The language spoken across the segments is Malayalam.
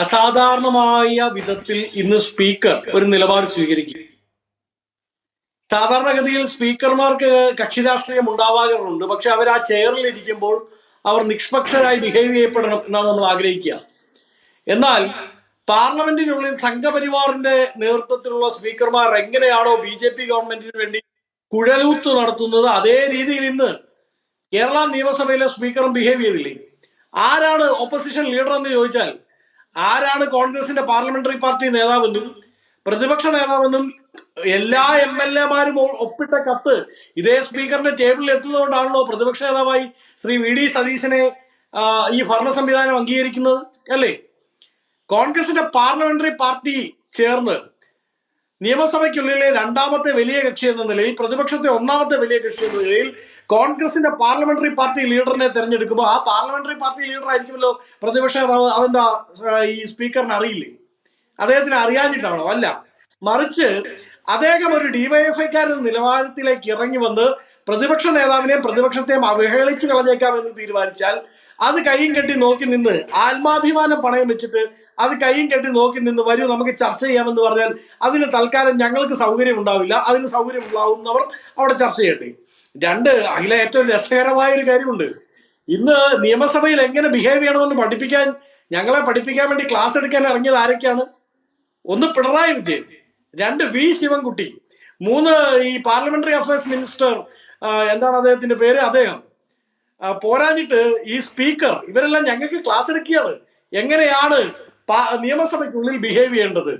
അസാധാരണമായ വിധത്തിൽ ഇന്ന് സ്പീക്കർ ഒരു നിലപാട് സ്വീകരിക്കും. സാധാരണഗതിയിൽ സ്പീക്കർമാർക്ക് കക്ഷി രാഷ്ട്രീയം ഉണ്ടാവാറുണ്ട്. പക്ഷെ അവർ ആ ചെയറിൽ ഇരിക്കുമ്പോൾ അവർ നിഷ്പക്ഷരായി ബിഹേവ് ചെയ്യപ്പെടണം എന്നാണ് നമ്മൾ ആഗ്രഹിക്കുക. എന്നാൽ പാർലമെന്റിനുള്ളിൽ സംഘപരിവാറിന്റെ നേതൃത്വത്തിലുള്ള സ്പീക്കർമാർ എങ്ങനെയാണോ ബി ജെ പി ഗവൺമെന്റിന് വേണ്ടി കുഴലൂത്ത് നടത്തുന്നത് അതേ രീതിയിൽ ഇന്ന് കേരള നിയമസഭയിലെ സ്പീക്കറും ബിഹേവ് ചെയ്തില്ലേ? ആരാണ് ഓപ്പോസിഷൻ ലീഡർ എന്ന് ചോദിച്ചാൽ ആരാണ് കോൺഗ്രസിന്റെ പാർലമെന്ററി പാർട്ടി നേതാവെന്നും പ്രതിപക്ഷ നേതാവെന്നും എല്ലാ എം എൽ എമാരും ഒപ്പിട്ട കത്ത് ഇതേ സ്പീക്കറിന്റെ ടേബിളിൽ എത്തുന്നതുകൊണ്ടാണല്ലോ പ്രതിപക്ഷ നേതാവായി ശ്രീ വി ഡി സതീശനെ ഈ ഭരണ സംവിധാനം അംഗീകരിക്കുന്നത് അല്ലേ? കോൺഗ്രസിന്റെ പാർലമെന്ററി പാർട്ടി ചേർന്ന് നിയമസഭയ്ക്കുള്ളിലെ രണ്ടാമത്തെ വലിയ കക്ഷി എന്ന നിലയിൽ പ്രതിപക്ഷത്തെ ഒന്നാമത്തെ വലിയ കക്ഷി എന്ന നിലയിൽ കോൺഗ്രസിന്റെ പാർലമെന്ററി പാർട്ടി ലീഡറിനെ തെരഞ്ഞെടുക്കുമ്പോൾ ആ പാർലമെന്ററി പാർട്ടി ലീഡർ ആയിരിക്കുമല്ലോ പ്രതിപക്ഷ നേതാവ് അതെന്താ ഈ സ്പീക്കറിന് അറിയില്ലേ? അദ്ദേഹത്തിന് അറിയാഞ്ഞിട്ടാണോ? അല്ല. മറിച്ച് അദ്ദേഹം ഒരു ഡിവൈഎഫ്ഐക്കാരൻ നിലവാരത്തിലേക്ക് ഇറങ്ങി വന്ന് പ്രതിപക്ഷ നേതാവിനെയും പ്രതിപക്ഷത്തെയും അവഹേളിച്ച് കളഞ്ഞേക്കാമെന്ന് തീരുമാനിച്ചാൽ അത് കൈയും കെട്ടി നോക്കി നിന്ന് ആത്മാഭിമാനം പണയം വെച്ചിട്ട് അത് കൈയും കെട്ടി നോക്കി നിന്ന് വരൂ നമുക്ക് ചർച്ച ചെയ്യാമെന്ന് പറഞ്ഞാൽ അതിന് തൽക്കാലം ഞങ്ങൾക്ക് സൗകര്യം ഉണ്ടാവില്ല അതിന് സൗകര്യം ഉണ്ടാവുന്നവർ അവിടെ ചർച്ച ചെയ്യട്ടെ. രണ്ട് അതിലെ ഏറ്റവും രസകരമായ ഒരു കാര്യമുണ്ട്. ഇന്ന് നിയമസഭയിൽ എങ്ങനെ ബിഹേവ് ചെയ്യണമെന്ന് പഠിപ്പിക്കാൻ ഞങ്ങളെ പഠിപ്പിക്കാൻ വേണ്ടി ക്ലാസ് എടുക്കാൻ ഇറങ്ങിയത് ആരൊക്കെയാണ്? ഒന്ന് പിണറായി വിജയൻ. രണ്ട് വി ശിവൻകുട്ടി മൂന്ന് ഈ പാർലമെന്ററി അഫയേഴ്സ് മിനിസ്റ്റർ എന്താണ് അദ്ദേഹത്തിന്റെ പേര്? അദ്ദേഹം. പോരാഞ്ഞിട്ട് ഈ സ്പീക്കർ ഇവരെല്ലാം ഞങ്ങൾക്ക് ക്ലാസ് എടുക്കുകയാണ്. എങ്ങനെയാണ് നിയമസഭയ്ക്കുള്ളിൽ ബിഹേവ് ചെയ്യേണ്ടത്?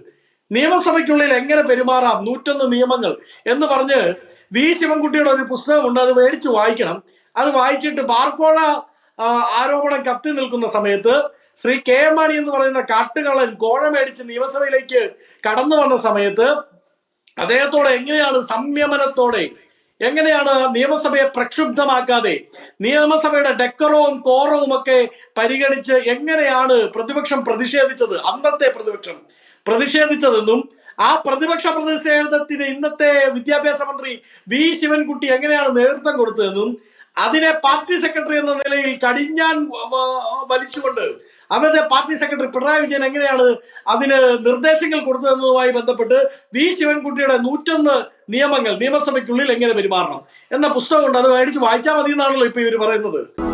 നിയമസഭയ്ക്കുള്ളിൽ എങ്ങനെ പെരുമാറാം? നൂറ്റൊന്ന് നിയമങ്ങൾ എന്ന് പറഞ്ഞ് വി ശിവൻകുട്ടിയുടെ ഒരു പുസ്തകമുണ്ട്. അത് മേടിച്ച് വായിക്കണം. അത് വായിച്ചിട്ട് ബാർക്കോഴ ആരോപണം കത്തി നിൽക്കുന്ന സമയത്ത് ശ്രീ കെ എം മാണി എന്ന് പറയുന്ന കാട്ടുകളൻ കോഴ മേടിച്ച് നിയമസഭയിലേക്ക് കടന്നു വന്ന സമയത്ത് അദ്ദേഹത്തോടെ എങ്ങനെയാണ് സംയമനത്തോടെ എങ്ങനെയാണ് നിയമസഭയെ പ്രക്ഷുബ്ധമാക്കാതെ നിയമസഭയുടെ ഡെക്കറവും കോറവും ഒക്കെ പരിഗണിച്ച് എങ്ങനെയാണ് പ്രതിപക്ഷം പ്രതിഷേധിച്ചത്? അന്നത്തെ പ്രതിപക്ഷം പ്രതിഷേധിച്ചതെന്നും ആ പ്രതിപക്ഷ പ്രതിഷേധത്തിന് ഇന്നത്തെ വിദ്യാഭ്യാസ മന്ത്രി വി ശിവൻകുട്ടി എങ്ങനെയാണ് നേതൃത്വം കൊടുത്തതെന്നും അതിനെ പാർട്ടി സെക്രട്ടറി എന്ന നിലയിൽ കടിഞ്ഞാൻ വലിച്ചുകൊണ്ട് അന്നത്തെ പാർട്ടി സെക്രട്ടറി പിണറായി വിജയൻ എങ്ങനെയാണ് അതിന് നിർദ്ദേശങ്ങൾ കൊടുത്തതെന്നതുമായി ബന്ധപ്പെട്ട് വി ശിവൻകുട്ടിയുടെ നൂറ്റൊന്ന് നിയമങ്ങൾ നിയമസഭയ്ക്കുള്ളിൽ എങ്ങനെ പെരുമാറണം എന്ന പുസ്തകമുണ്ട് അത് മേടിച്ച് വായിച്ചാൽ മതി എന്നാണല്ലോ ഇപ്പൊ ഇവർ പറയുന്നത്.